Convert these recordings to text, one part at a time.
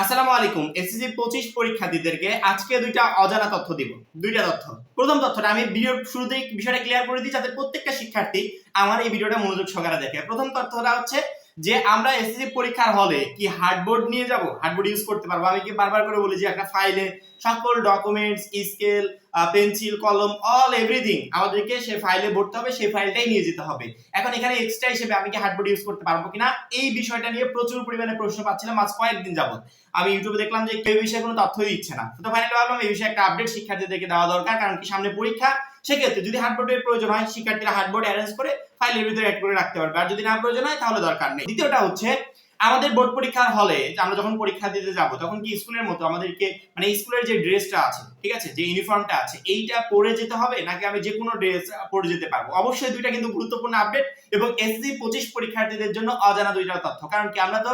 আসসালামু আলাইকুম এসএসসি পঁচিশ পরীক্ষার্থীদেরকে আজকে দুইটা অজানা তথ্য দিব। দুইটা তথ্য। প্রথম তথ্যটা, আমি ভিডিওর শুরুতেই বিষয়টা ক্লিয়ার করে দিই যাতে প্রত্যেকটা শিক্ষার্থী আমার এই ভিডিওটা মনোযোগ সহকারে দেখে। প্রথম তথ্যটা হচ্ছে যে আমরা এসএসসি পরীক্ষার হলে কি হার্ডবোর্ড নিয়ে যাব? হার্ডবোর্ড ইউজ করতে পারব। আমি কি বারবার করে বলি যে একটা ফাইলে সকল ডকুমেন্টস স্কেল পেন্সিল কলম অল এভরিথিং আমাদেরকে সেই ফাইলে ভরতে হবে সেই ফাইলটাই নিয়ে যেতে হবে। এখন এখানে এক্সট্রা হিসেবে আমি কি হার্ডবোর্ড ইউজ করতে পারব কিনা? এই বিষয়টা নিয়ে প্রচুর পরিমাণে প্রশ্ন পাচ্ছিলাম আজ কয়েকদিন যাবত আমি ইউটিউবে দেখলাম যে কেউ বিষয়ে কোনো তথ্যই দিচ্ছে না। তো ফাইনালি ভাবলাম এই বিষয়ে একটা আপডেট শিক্ষার্থীদেরকে দেওয়া দরকার, কারণ কি সামনে পরীক্ষা সেক্ষেত্রে যদি হার্ডবোর্ডের প্রয়োজন হয়, শিক্ষার্থীরা হার্ডবোর্ড অ্যারেঞ্জ করে ফাইলের ভিতরে অ্যাড করে রাখতে পারবে। আর যদি না প্রয়োজন হয়, তাহলে দরকার নেই। দ্বিতীয়টা হচ্ছে, আমাদের বোর্ড পরীক্ষার হলে আমরা যখন পরীক্ষা দিতে যাব, তখন কি স্কুলের মতো আমাদেরকে মানে স্কুলের যে ড্রেসটা আছে, ঠিক আছে, যে ইউনিফর্মটা আছে, এইটা পরে যেতে হবে? নাকি আমি যে কোনো ড্রেস পরে যেতে পারব? অবশ্যই দুইটা কিন্তু গুরুত্বপূর্ণ আপডেট এবং এসসি পঁচিশ পরীক্ষার্থীদের জন্য অজানা দুইটা তথ্য। কারণ কি আমরা তো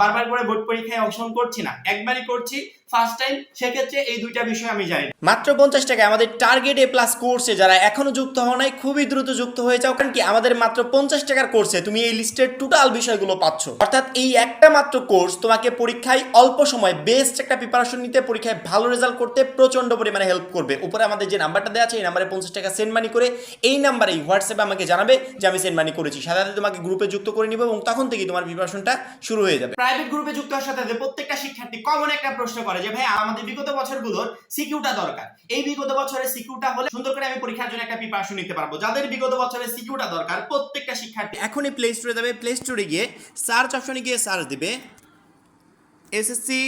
বারবার করে বোর্ড পরীক্ষায় অংশগ্রহণ করছি না। একবারই করছি ফার্স্ট টাইম সেক্ষেত্রে এই দুইটা বিষয় আমি জানি। মাত্র পঞ্চাশ টাকা আমাদের টার্গেট এ প্লাস কোর্সে যারা এখনও যুক্ত হও নাই খুবই দ্রুত যুক্ত হয়ে যাও কারণ কি আমাদের মাত্র পঞ্চাশ টাকার কোর্সে তুমি এই লিস্টের টোটাল বিষয়গুলো পাচ্ছ। অর্থাৎ এই একটা মাত্র কোর্স তোমাকে পরীক্ষায় অল্প সময় বেস্ট একটা প্রিপারেশন নিতে পরীক্ষায় ভালো রেজাল্ট করতে প্রচণ্ড পরিমাণে হেল্প করবে। উপরে আমাদের যে নাম্বারটা দেওয়া আছে এই নাম্বারে পঞ্চাশ টাকা সেন্ড মানি করে এই নাম্বারেই হোয়াটসঅ্যাপে আমাকে জানাবে যে আমি সেন্ড মানি করেছি। সাথে সাথে তোমাকে গ্রুপে যুক্ত করে নিব এবং তখন থেকেই তোমার প্রিপারেশনটা শুরু হয়ে যাবে। প্রাইভেট গ্রুপে যুক্ত হওয়ার সাথে সাথে প্রত্যেকটা শিক্ষার্থী কমন একটা প্রশ্ন করে যে, ভাই, আমাদের বিগত বছরগুলোর সিকিউটা দরকার। এই বিগত বছরের সিকিউটা হলে সুন্দর করে আমি পরীক্ষার জন্য একটা প্রিপারেশন নিতে পারব। যাদের বিগত বছরের সিকিউটা দরকার, প্রত্যেকটা শিক্ষার্থী এখনই প্লে স্টোরে যাবে প্লে স্টোরে গিয়ে সার্চ অপশনে গিয়ে সার্চ দিবে। SSC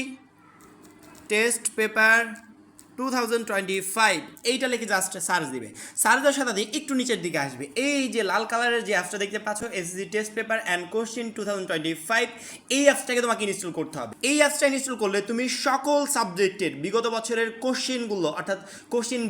test paper two thousand twenty five এইটা লিখে জাস্ট সার্চ দিবে। সার্চ দেওয়ার একটু নিচের দিকে আসবে। এই যে লাল কালারের যে দেখতে পাচ্ছ test paper and two thousand twenty five এই অ্যাপসটাকে তোমাকে ইনস্টল করতে হবে। এই অ্যাপসটা ইনস্টল করলে তুমি সকল সাবজেক্টের বিগত বছরের অর্থাৎ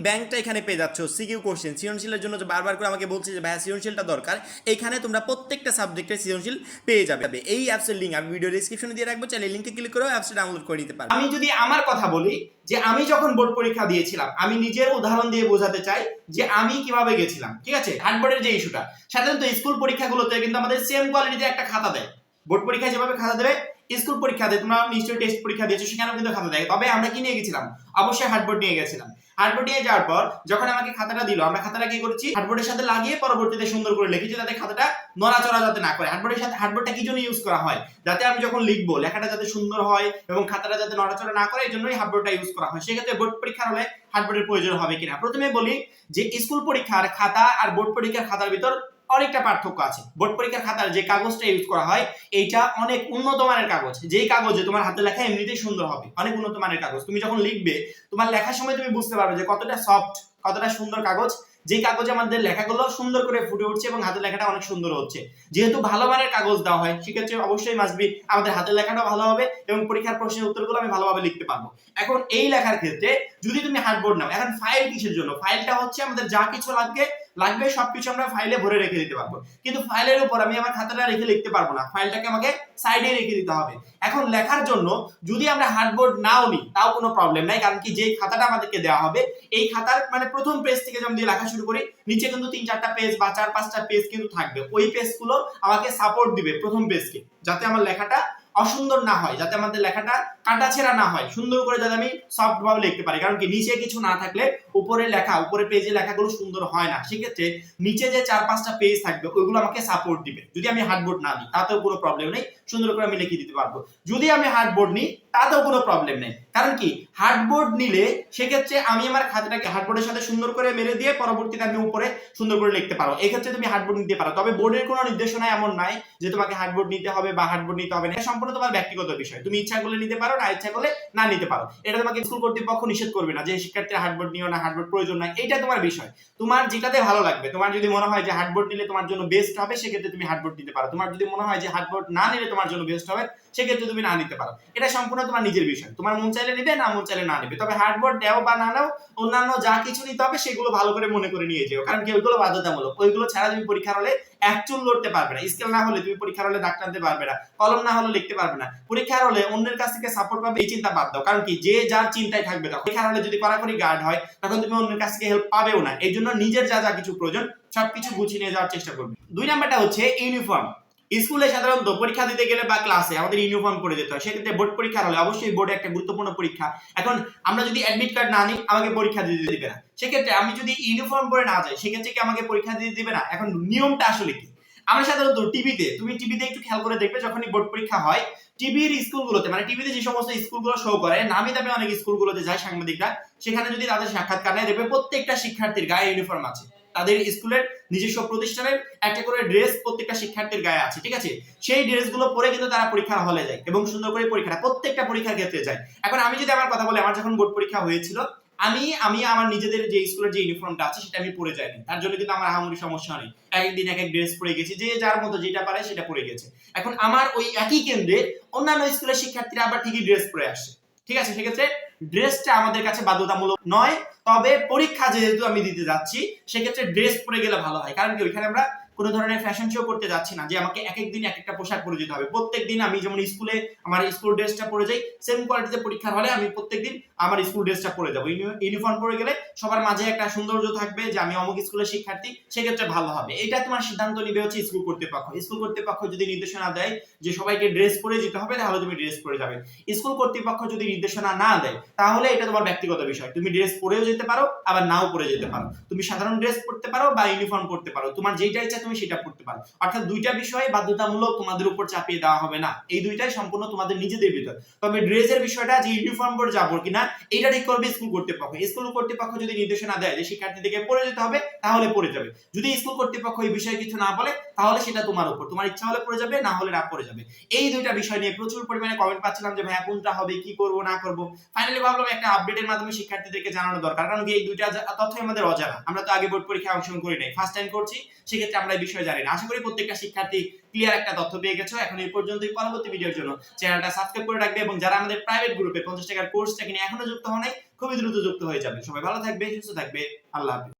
ব্যাংকটা এখানে পেয়ে যাচ্ছ সিকিউ কোশ্চিন সৃজনশীলের জন্য যে বারবার করে আমাকে বলছে যে, ভাইয়া, সৃজনশীলটা দরকার। এখানে তোমরা প্রত্যেকটা সাবজেক্টের সৃজনশীল পেয়ে যাবে। এই অ্যাপসের লিঙ্ক আমি ভিডিও ডিসক্রিপশনে দিয়ে রাখব। চাইলে লিঙ্কে ক্লিক করেও অ্যাপসটা ডাউনলোড করে নিতে পারো আমি যদি আমার কথা বলি, যে আমি যখন বোর্ড পরীক্ষা দিয়েছিলাম। আমি নিজের উদাহরণ দিয়ে বোঝাতে চাই যে আমি কীভাবে গেছিলাম, ঠিক আছে? হার্ডবোর্ডের যে ইস্যুটা সাধারণত স্কুল পরীক্ষাগুলোতে কিন্তু আমাদের সেম কোয়ালিটিতে একটা খাতা দেয়। বোর্ড পরীক্ষায় যেভাবে খাতা দেবে স্কুল পরীক্ষা দেয়, তোমরা নিশ্চয়ই টেস্ট পরীক্ষা দিয়েছ, সেখানেও কিন্তু খাতা দেয়। তবে আমরা কি নিয়ে গেছিলাম? অবশ্যই হার্ডবোর্ড নিয়ে গেছিলাম। হার্ডবোর্ড নিয়ে যাওয়ার পর যখন আমাকে খাতাটা দিল, আমরা খাতাটা কি করেছি? হার্ডবোর্ডের সাথে লাগিয়ে পরবর্তীতে সুন্দর করে লিখেছি, যাতে খাতাটা নড়াচড়া যাতে না করে। হার্ডবোর্ডের সাথে হার্ডবোর্ডটা কি জন্য ইউজ করা হয়? যাতে আমি যখন লিখব, লেখাটা যাতে সুন্দর হয় এবং খাতাটা যাতে নড়াচড়া না করে এই জন্যই হার্ডবোর্ডটা ইউজ করা হয়। সেক্ষেত্রে বোর্ড পরীক্ষার হলে হার্ডবোর্ডের প্রয়োজন হবে কিনা? প্রথমে বলি যে, স্কুল পরীক্ষার খাতা আর বোর্ড পরীক্ষার খাতার ভিতর অনেকটা পার্থক্য আছে। বোর্ড পরীক্ষার খাতার যে কাগজটা ইউজ করা হয়, এইটা অনেক উন্নত মানের কাগজ। যেই কাগজে তোমার হাতে লেখা এমনিতেই সুন্দর হবে, অনেক উন্নত মানের কাগজ। তুমি যখন লিখবে, তোমার লেখার সময় তুমি বুঝতে পারবে যে কতটা সফট কতটা সুন্দর কাগজ। যে কাগজে আমাদের লেখাগুলো সুন্দর করে ফুটে উঠছে এবং হাতের লেখাটা অনেক সুন্দর হচ্ছে। যেহেতু ভালো মানের কাগজ দেওয়া হয়, সেক্ষেত্রে অবশ্যই মাসবি আমাদের হাতের লেখাটা ভালো হবে এবং পরীক্ষার প্রশ্নের উত্তরগুলো আমি ভালোভাবে লিখতে পারব। এখন এই লেখার ক্ষেত্রে যদি তুমি হার্ডবোর্ড নাও, এখন ফাইল কিসের জন্য? ফাইলটা হচ্ছে আমাদের যা কিছু লাগবে লাগবে সবকিছু আমরা ফাইলে ভরে রেখে দিতে পারব। কিন্তু ফাইলের উপর আমি আমার খাতাটা রেখে লিখতে পারব না। ফাইলটাকে আমাকে সাইডে রেখে দিতে হবে। এখন লেখার জন্য যদি আমরা হার্ডবোর্ড নাও নিই, তাও কোনো প্রবলেম নাই। কারণ কি যে খাতাটা আমাদেরকে দেওয়া হবে, এই খাতার মানে প্রথম পেজ থেকে যেমন দিয়ে লেখা শুরু করি, নিচে কিন্তু তিন চারটা পেজ বা চার পাঁচটা পেজ কিন্তু থাকবে। ওই পেজগুলো আমাকে সাপোর্ট দিবে প্রথম পেজকে যাতে আমার লেখাটা অসুন্দর না হয়, যাতে আমাদের লেখাটা কাটাছেড়া না হয়, সুন্দর করে যাতে আমি সফটভাবে লিখতে পারি। কারণ কি, নিচে কিছু না থাকলে উপরে লেখা, উপরে পেজে লেখাগুলো সুন্দর হয় না। সেক্ষেত্রে নিচে যে চার পাঁচটা পেজ থাকবে, ওইগুলো আমাকে সাপোর্ট দিবে। যদি আমি হার্ডবোর্ড না দিই, তাতেও কোনো প্রবলেম নেই, সুন্দর করে আমি লিখে দিতে পারব। যদি আমি হার্ডবোর্ড নিই তাতেও কোনো প্রবলেম নেই। কারণ কি? হার্ডবোর্ড নিলে সেক্ষেত্রে আমি আমার খাতাটাকে হার্ডবোর্ডের সাথে সুন্দর করে মেরে দিয়ে পরবর্তীতে আমি উপরে সুন্দর করে লিখতে পারো। এক্ষেত্রে তুমি হার্ডবোর্ড নিতে পারো। তবে বোর্ডের কোনো নির্দেশনা এমন নাই যে তোমাকে হার্ডবোর্ড নিতে হবে বা হার্ডবোর্ড নিতে হবে না। সম্পূর্ণ তোমার ব্যক্তিগত বিষয়। তুমি ইচ্ছা করলে নিতে পারো, না ইচ্ছা করলে না নিতে পারো। এটা তোমাকে স্কুল কর্তৃপক্ষ নিষেধ করবে না যে শিক্ষার্থীরা হার্ডবোর্ড নিও না হার্ডবোর্ড প্রয়োজন নাই। এটা তোমার বিষয়। তোমার যেটাতে ভালো লাগবে, তোমার যদি মনে হয় যে হার্ডবোর্ড নিলে তোমার জন্য বেস্ট হবে, সেক্ষেত্রে তুমি হার্ডবোর্ড নিতে পারো। তোমার যদি মনে হয় যে হার্ডবোর্ড না নিলে তোমার জন্য বেস্ট হবে, সেক্ষেত্রে তুমি না নিতে পারো। এটা সম্পূর্ণ তোমার নিজের বিষয়। তোমার মন চাইলে নিবে, না মন চাইলে না নিবে। তবে হার্ডবোর্ড দেও বা না নাও, অন্যান্য যা কিছু নিতে হবে সেগুলো ভালো করে মনে করে নিয়ে যেও। কারণ কি ওইগুলো বাধ্যতামূলক। ওইগুলো ছাড়া তুমি পরীক্ষার হলে এক চুল লড়তে পারবে না। স্কেল না হলে তুমি পরীক্ষার হলে দাগ টানতে পারবে না। কলম না হলে লিখতে পারবে না। পরীক্ষার হলে অন্যের কাছ থেকে সাপোর্ট পাবে, এই চিন্তা বাদ দাও। কারণ কি? যে যার চিন্তায় থাকবে তখন। পরীক্ষার হলে যদি কড়াকড়ি গার্ড হয়, তখন তুমি অন্যের কাছ থেকে হেল্প পাবেও না। এই জন্য নিজের যা যা কিছু প্রয়োজন, সবকিছু গুছিয়ে নিয়ে যাওয়ার চেষ্টা করবে। দুই নাম্বারটা হচ্ছে ইউনিফর্ম স্কুলে সাধারণত পরীক্ষা দিতে গেলে বা ক্লাসে আমাদের ইউনিফর্ম পরে যেতে হয়। সেক্ষেত্রে বোর্ড পরীক্ষা হলে অবশ্যই বোর্ডে একটা গুরুত্বপূর্ণ পরীক্ষা। এখন আমরা যদি অ্যাডমিট কার্ড না নিই, আমাকে পরীক্ষা দিতে দিবে না। সেক্ষেত্রে আমি যদি ইউনিফর্ম পরে না যাই, সেক্ষেত্রে কি আমাকে পরীক্ষা দিতে দিবে না? এখন নিয়মটা আসলে কি? আমরা সাধারণত টিভিতে তুমি টিভিতে একটু খেয়াল করে দেখবে যখনই বোর্ড পরীক্ষা হয় টিভির স্কুলগুলোতে মানে টিভিতে যে সমস্ত স্কুলগুলো শো করে, নামি দামি অনেক স্কুলগুলোতে যায় সাংবাদিকরা। সেখানে যদি তাদের সাক্ষাৎকার নেয়, দেখবে প্রত্যেকটা শিক্ষার্থীর গায়ে ইউনিফর্ম আছে। তাদের স্কুলের নিজস্ব প্রতিষ্ঠানের একটা করে ড্রেস প্রত্যেকটা শিক্ষার্থীর গায়ে আছে, ঠিক আছে? সেই ড্রেসগুলো পরে কিন্তু তারা পরীক্ষার হলে যায় এবং সুন্দর করে পরীক্ষাটা প্রত্যেকটা পরীক্ষার ক্ষেত্রে যায়। এখন আমি যদি আমার কথা বলি, আমার যখন বোর্ড পরীক্ষা হয়েছিল, আমি আমি আমার নিজেদের যে স্কুলের যে ইউনিফর্মটা আছে, সেটা আমি পরে যাইনি। তার জন্য কিন্তু আমার আহামরি সমস্যা নেই। এক একদিন এক এক ড্রেস পরে গেছি, যে যার মতো যেটা পারে সেটা পরে গেছে। এখন আমার ওই একই কেন্দ্রে অন্যান্য স্কুলের শিক্ষার্থীরা আবার ঠিকই ড্রেস পরে আসছে ঠিক আছে, সেক্ষেত্রে ড্রেসটা আমাদের কাছে বাধ্যতামূলক নয়। তবে পরীক্ষা যেহেতু আমি দিতে যাচ্ছি, সেক্ষেত্রে ড্রেস পরে গেলে ভালো হয়। কারণ কি? ওইখানে আমরা কোনো ধরনের ফ্যাশন শো করতে যাচ্ছি না, যে আমাকে এক এক দিন এক একটা পোশাক পরে যেতে হবে। প্রত্যেক দিন আমি যেমন স্কুলে আমার স্কুল ড্রেসটা পরে যাই সেম কোয়ালিটিতে পরীক্ষার হলে আমি প্রত্যেক দিন আমার স্কুল ড্রেসটা পরে যাব। ইউনিফর্ম পরে গেলে সবার মাঝে একটা সৌন্দর্য থাকবে যে আমি অমুক স্কুলের শিক্ষার্থী, সেক্ষেত্রে ভালো হবে। এটা তোমার সিদ্ধান্ত নিবে হচ্ছে স্কুল কর্তৃপক্ষ। স্কুল কর্তৃপক্ষ যদি নির্দেশনা দেয় যে সবাইকে ড্রেস পরে যেতে হবে, তাহলে তুমি ড্রেস পরে যাবে। স্কুল কর্তৃপক্ষ যদি নির্দেশনা না দেয়, তাহলে এটা তোমার ব্যক্তিগত বিষয়। তুমি ড্রেস পরেও যেতে পারো, আবার নাও পরে যেতে পারো। তুমি সাধারণ ড্রেস পরতে পারো বা ইউনিফর্ম পরতে পারো। তোমার যেটা ইচ্ছা তুমি সেটা পড়তে পারো। অর্থাৎ দুইটা বিষয় বাধ্যতামূলক তোমাদের উপর চাপিয়ে দেওয়া হবে না। এই দুইটাই সম্পূর্ণ তোমাদের নিজেদের ভিতর। তবে ড্রেসের বিষয়টা যে ইউনিফর্ম পরে যাব কিনা এটা ঠিক করবে স্কুল কর্তৃপক্ষ। স্কুল কর্তৃপক্ষ যদি নির্দেশনা দেয় যে শিক্ষার্থীদেরকে পড়ে যেতে হবে, তাহলে পড়ে যাবে। যদি স্কুল কর্তৃপক্ষ এই বিষয়ে কিছু না বলে তাহলে সেটা তোমার উপর। তোমার ইচ্ছা হলে পড়ে যাবে, না হলে না পড়ে যাবে। এই দুইটা বিষয় নিয়ে প্রচুর পরিমাণে কমেন্ট পাচ্ছিলাম যে, ভাইয়া, কোনটা হবে, কি করব, না করব? ফাইনালি ভাবলাম একটা আপডেটের মাধ্যমে শিক্ষার্থীদেরকে জানানো দরকার। কারণ এই দুইটা তথ্য আমাদের অজানা। আমরা তো আগে বোর্ড পরীক্ষায় অংশগ্রহণ করি নাই। ফার্স্ট টাইম করছি, সেক্ষেত্রে আমরা এই বিষয়ে জানি না। আশা করি প্রত্যেকটা শিক্ষার্থী ক্লিয়ার একটা তথ্য পেয়ে গেছো। এখন এই পর্যন্তই। পরবর্তী ভিডিওর জন্য চ্যানেলটা সাবস্ক্রাইব করে রাখবে এবং যারা আমাদের প্রাইভেট গ্রুপে পঞ্চাশ টাকার কোর্সটা কিনে এখনও যুক্ত হন নাই খুবই দ্রুত যুক্ত হয়ে যাবে। সবাই ভালো থাকবে, সুস্থ থাকবে। আল্লাহ হাফিজ।